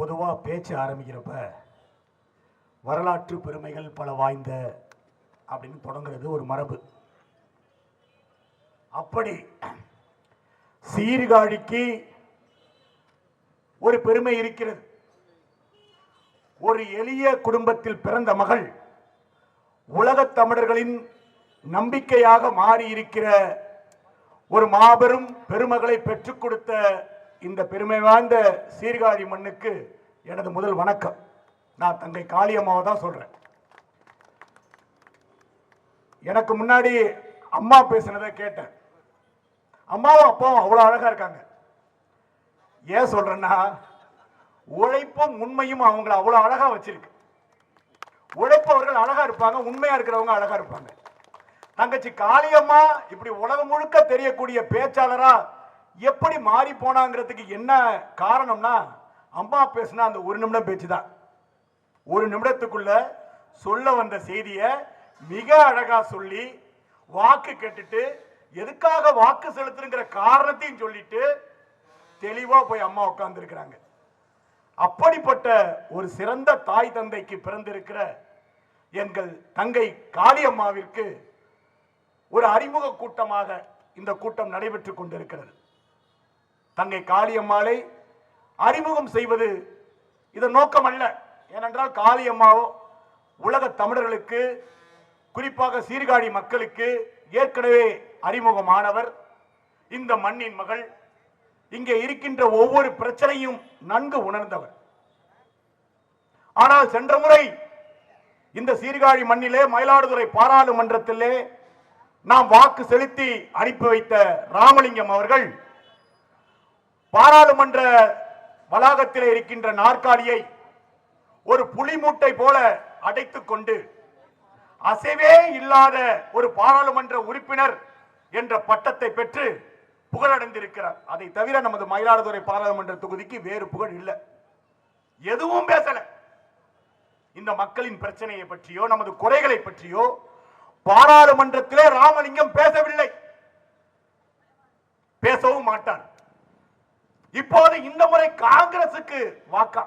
பொதுவாக பேச்சு ஆரம்பிக்கிறப்ப வரலாற்று பெருமைகள் பல வாய்ந்த அப்படின்னு தொடங்குறது ஒரு மரபு. அப்படி சீர்காழிக்கு ஒரு பெருமை இருக்கிறது. ஒரு எளிய குடும்பத்தில் பிறந்த மகள் உலகத் தமிழர்களின் நம்பிக்கையாக மாறி இருக்கிற ஒரு மாபெரும் பெருமகளை பெற்றுக் கொடுத்த இந்த பெருமை வாய்ந்த சீர்காழி மண்ணுக்கு எனது முதல் வணக்கம். நான் தங்கை காளியம்மாவை தான் சொல்கிறேன் எனக்கு முன்னாடி அம்மா பேசுனதை கேட்டேன். அம்மாவும் அப்பாவும் அவ்வளோ அழகாக இருக்காங்க. ஏன் சொல்கிறேன்னா உழைப்பும் உண்மையும் அவங்கள அவ்வளோ அழகாக வச்சிருக்கு. உழைப்பவர்கள் அழகாக இருப்பாங்க உண்மையாக இருக்கிறவங்க அழகாக இருப்பாங்க. தங்கச்சி காளியம்மா இப்படி உலகம் முழுக்க தெரியக்கூடிய பேச்சாளராக எப்படி மாறி போனாங்கிறதுக்கு என்ன காரணம்னா அம்மா பேசுனா அந்த ஒரு நிமிடம் பேச்சு தான் ஒரு நிமிடத்துக்குள்ள சொல்ல வந்த செய்தியை மிக அழகா சொல்லி வாக்கு கேட்டுட்டு எதுக்காக வாக்கு செலுத்துங்கிற காரணத்தையும் சொல்லிட்டு தெளிவா போய் அம்மா உட்கார்ந்து இருக்கிறாங்க அப்படிப்பட்ட ஒரு சிறந்த தாய் தந்தைக்கு பிறந்திருக்கிற எங்கள் தங்கை காளியம்மாவிற்கு ஒரு அறிமுக கூட்டமாக இந்த கூட்டம் நடைபெற்றுக் கொண்டிருக்கிறது. தங்கை காளியம்மாளை அறிமுகம் செய்வது இதன் நோக்கம் அல்ல. ஏனென்றால் காளியம்மாவோ உலக தமிழர்களுக்கு குறிப்பாக சீர்காழி மக்களுக்கு ஏற்கனவே அறிமுகமானவர். இந்த மண்ணின் மகள். இங்கே இருக்கின்ற ஒவ்வொரு பிரச்சனையும் நன்கு உணர்ந்தவர். ஆனால் சென்ற முறை இந்த சீர்காழி மண்ணிலே மயிலாடுதுறை பாராளுமன்றத்திலே நாம் வாக்கு செலுத்தி அனுப்பி வைத்த ராமலிங்கம் அவர்கள் பாராளுமன்ற வளாகத்தில் இருக்கின்ற நாற்காலியை ஒரு புலி மூட்டை போல அடைத்துக் கொண்டு அசைவே இல்லாத ஒரு பாராளுமன்ற உறுப்பினர் என்ற பட்டத்தை பெற்று புகழடைந்திருக்கிறார். அதை தவிர நமது மயிலாடுதுறை பாராளுமன்ற தொகுதிக்கு வேறு புகழ் இல்லை. எதுவும் பேசல. இந்த மக்களின் பிரச்சனையை பற்றியோ நமது குறைகளை பற்றியோ பாராளுமன்றத்திலே ராமலிங்கம் பேசவில்லை. பேசவும் மாட்டார். இப்போது இந்த முறை காங்கிரசுக்கு வாக்கா.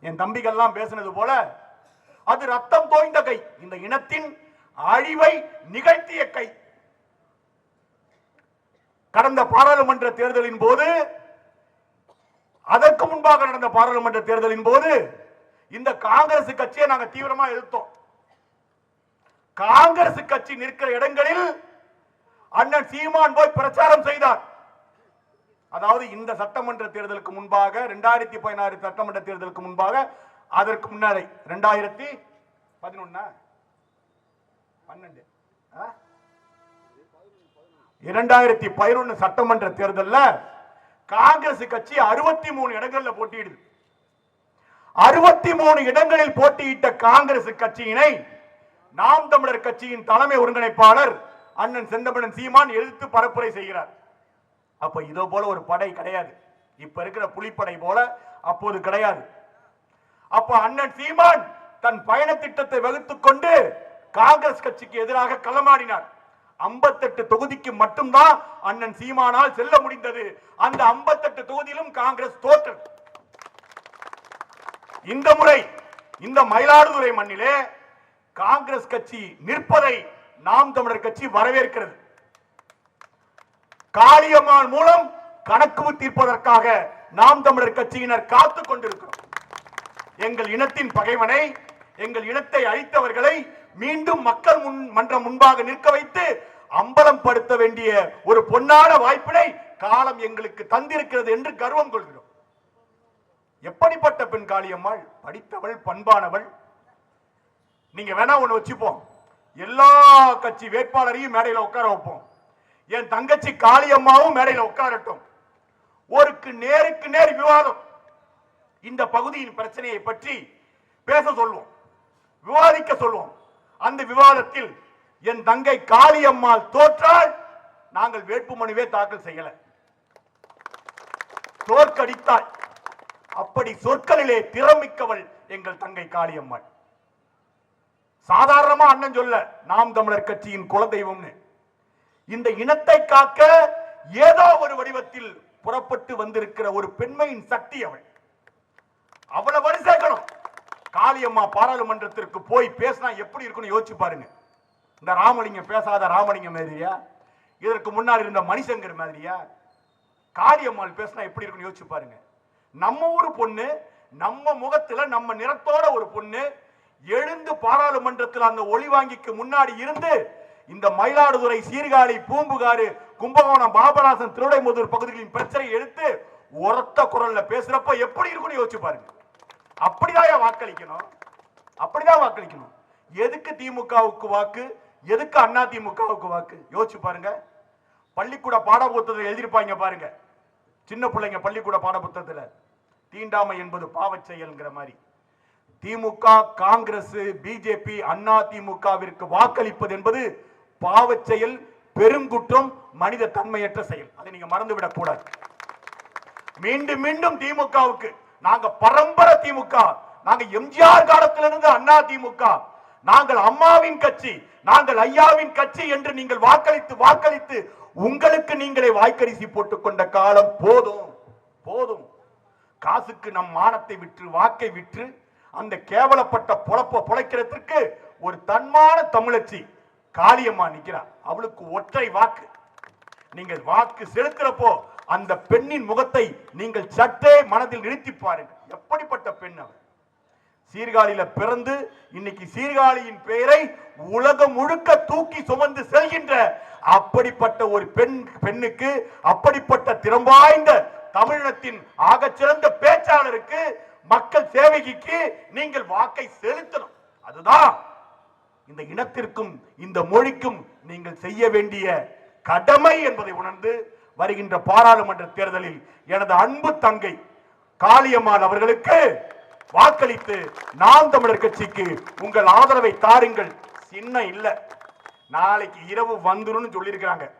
என் தம்பிகள்லாம் பேசினது போல அது ரத்தம் தோய்ந்த கை. இந்த இனத்தின் அழிவை நிகழ்த்திய கை. கடந்த பாராளுமன்ற தேர்தலின் போது அதற்கு முன்பாக நடந்த பாராளுமன்ற தேர்தலின் போது இந்த காங்கிரஸ் கட்சியை நாங்கள் தீவிரமா எதிர்த்தோம். காங்கிரஸ் கட்சி நிற்கிற இடங்களில் அண்ணன் சீமான் போய் பிரச்சாரம் செய்தார். அதாவது இந்த சட்டமன்ற தேர்தலுக்கு முன்பாக ரெண்டாயிரத்தி பதினாறு சட்டமன்ற தேர்தலுக்கு முன்பாக அதற்கு முன்னாடி ரெண்டாயிரத்தி பதினொன்னா? பன்னெண்டு. ஆ? இரண்டாயிரத்தி பதினொன்னு சட்டமன்ற தேர்தலில் காங்கிரஸ் கட்சி அறுபத்தி மூணு இடங்களில் போட்டியிடுது. அறுபத்தி மூணு இடங்களில் போட்டியிட்ட காங்கிரஸ் கட்சியினை நாம் தமிழர் கட்சியின் தலைமை ஒருங்கிணைப்பாளர் அண்ணன் செந்தமிழன் சீமான் எதிர்த்து பரப்புரை செய்கிறார். அப்ப இதோ போல ஒரு படை கிடையாது. இப்ப இருக்கிற புலிப்படை போல அப்போது கிடையாது. அப்ப அண்ணன் சீமான் தன் பயண திட்டத்தை வகுத்துக் கொண்டு காங்கிரஸ் கட்சிக்கு எதிராக களமாடினார். 58 தொகுதிக்கு மட்டும்தான் அண்ணன் சீமானால் செல்ல முடிந்தது. அந்த 58 தொகுதியிலும் காங்கிரஸ் தோற்றது இந்த முறை இந்த மயிலாடுதுறை மண்ணிலே காங்கிரஸ் கட்சி நிற்பதை நாம் தமிழர் கட்சி வரவேற்கிறது. காளியம்மாள் மூலம் கணக்கு தீர்ப்பதற்காக நாம் தமிழர் கட்சியினர் காத்துக் கொண்டிருக்கிறோம். எங்கள் இனத்தின் பகைவனை எங்கள் இனத்தை அழித்தவர்களை மீண்டும் மக்கள் முன் மன்றம் முன்பாக நிற்க வைத்து அம்பலம் படுத்த வேண்டிய ஒரு பொன்னான வாய்ப்பினை காலம் எங்களுக்கு தந்திருக்கிறது என்று கர்வம் கொள்கிறோம். எப்படிப்பட்ட பெண் காளியம்மாள்? படித்தவள் பண்பானவள். நீங்க வேணா ஒண்ணு வச்சுப்போம். எல்லா கட்சி வேட்பாளரையும் மேடையில் உட்கார வைப்போம். என் தங்கச்சி காளியம்மாவும் மேடையில் உட்காரட்டும். ஒருக்கு நேருக்கு நேர் விவாதம். இந்த பகுதியின் பிரச்சனையை பற்றி பேச சொல்வோம். விவாதிக்க சொல்வோம். அந்த விவாதத்தில் என் தங்கை காளியம்மாள் தோற்றால் நாங்கள் வேட்புமனுவே தாக்கல் செய்யல. தோற்கடித்தாள். அப்படி சொற்களிலே திறமிக்கவள் எங்கள் தங்கை காளியம்மாள். சாதாரணமா அண்ணன் சொல்ல நாம் தமிழர் கட்சியின் குலதெய்வம்னு. இந்த இனத்தை காக்க ஏதோ ஒரு வடிவத்தில் புறப்பட்டு வந்திருக்கிற ஒரு பெண்மையின் சக்தி அவள். அவ்வளவு வரி சேர்க்கணும் காளியம்மா பாராளுமன்றத்திற்கு போய் பேசினா எப்படி இருக்குன்னு யோசிச்சு பாருங்க. இந்த ராமலிங்கம் பேசாத ராமலிங்கம் மாதிரியா? இதற்கு முன்னால் இருந்த மணிசங்கர் மாதிரியா? காளியம்மாள் பேசினா எப்படி இருக்குன்னு யோசிச்சு பாருங்க. நம்ம ஊர் பொண்ணு நம்ம முகத்துல நம்ம நிறத்தோட ஒரு பொண்ணு எழுந்து பாராளுமன்றத்தில் அந்த ஒளி வாங்கிக்கு முன்னாடி இருந்து இந்த மயிலாடுதுறை சீர்காழி பூம்புகாரு கும்பகோணம் பாபநாசன் திருடைமுதூர் பகுதிகளின் பிரச்சனை எடுத்து உரத்த குரல்ல பேசுறப்ப எப்படி இருக்கும்னு யோசிச்சு பாருங்க. அப்படிதான் வாக்களிக்கணும். அப்படிதான் வாக்களிக்கணும். எதுக்கு திமுகவுக்கு வாக்கு? எதுக்கு அண்ணா திமுகவுக்கு வாக்கு? யோசிச்சு பாருங்க. பள்ளிக்கூட பாட புத்தகத்தில் எழுதியிருப்பாங்க பாருங்க. சின்ன பிள்ளைங்க பள்ளிக்கூட பாட புத்தகத்துல தீண்டாமை என்பது பாவச் செயல்ங்கிற மாதிரி. திமுக காங்கிரஸ் பிஜேபி அண்ணா திமுகவிற்கு வாக்களிப்பது என்பது பாவச் செயல் பெருங்குற்றம் மனித தன்மையற்ற செயல். அதை நீங்க மறந்து விடக்கூடாது மீண்டும் மீண்டும் திமுகவுக்கு நாங்க பரம்பரை திமுக. நாங்க எம்ஜிஆர் காலத்திலிருந்து அண்ணா திமுக. நாங்கள் அம்மாவின் கட்சி நாங்கள் ஐயாவின் கட்சி என்று நீங்கள் வாக்களித்து வாக்களித்து உங்களுக்கு நீங்களே வாய்க்கரிசி போட்டுக்கொண்ட காலம் போதும் போதும். காசுக்கு நம் மானத்தை விற்று வாக்கை விற்று அந்த கேவலப்பட்ட பொழப்ப பொழைக்கிறதுக்கு ஒரு தன்மான தமிழச்சி காளியம்மா நிக்கிறா. அவளுக்கு ஒற்றை வாக்கு. நீங்கள் வாக்கு செலுத்துறப்போ அந்த பெண்ணின் முகத்தை நீங்கள் சற்றே மனதில் நிறுத்தி பாருங்கள். எப்படிப்பட்ட பெண் அவள்? சீர்காழியில பிறந்து இன்னைக்கு சீர்காழியின் பெயரை உலகம் முழுக்க தூக்கி சுமந்து செல்கின்ற அப்படிப்பட்ட ஒரு பெண் பெண்ணுக்கு அப்படிப்பட்ட திறம்பாய்ந்த தமிழினத்தின் ஆகச்சிறந்த பேச்சாளருக்கு மக்கள் சேவைக்கு நீங்கள் வாக்கை செலுத்தணும். அதுதான் இந்த இனத்திற்கும் இந்த மொழிக்கும் நீங்கள் செய்ய வேண்டிய கடமை என்பதை உணர்ந்து வருகின்ற பாராளுமன்ற தேர்தலில் எனது அன்பு தங்கை காளியம்மாள் அவர்களுக்கு வாக்களித்து நாம் தமிழர் கட்சிக்கு உங்கள் ஆதரவை தாருங்கள். சின்ன இல்ல. நாளைக்கு இரவு வந்துடும் சொல்லியிருக்கிறாங்க.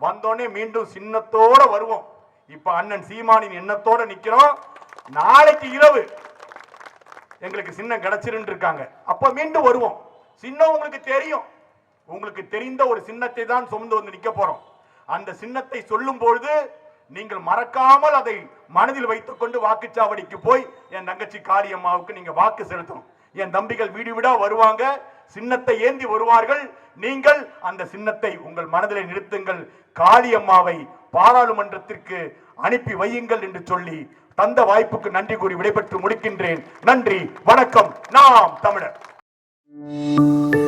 வந்தோடனே மீண்டும் சின்னத்தோட வருவோம். இப்ப அண்ணன் சீமானின் எண்ணத்தோட நிக்கிறோம். நாளைக்கு இரவு எங்களுக்கு சின்னம் கிடைச்சிருந்து இருக்காங்க அப்ப மீண்டும் வருவோம். சின்னம் உங்களுக்கு தெரியும். உங்களுக்கு தெரிந்த ஒரு சின்னத்தை தான் சுமந்து வந்து நிற்க போறோம். அந்த சின்னத்தை சொல்லும் பொழுது நீங்கள் மறக்காமல் அதை மனதில் வைத்துக் கொண்டு வாக்குச்சாவடிக்கு போய் என் தங்கச்சி காளியம்மாவுக்கு நீங்க வாக்கு செலுத்தணும். என் தம்பிகள் வீடு வீடா வருவாங்க. சின்னத்தை ஏந்தி வருவார்கள். நீங்கள் அந்த சின்னத்தை உங்கள் மனதில் நிறுத்துங்கள். காளியம்மாவை பாராளுமன்றத்திற்கு அனுப்பி வையுங்கள் என்று சொல்லி தந்த வாய்ப்புக்கு நன்றி கூறி விடைபெற்று முடிக்கின்றேன். நன்றி வணக்கம். நாம் தமிழர். Música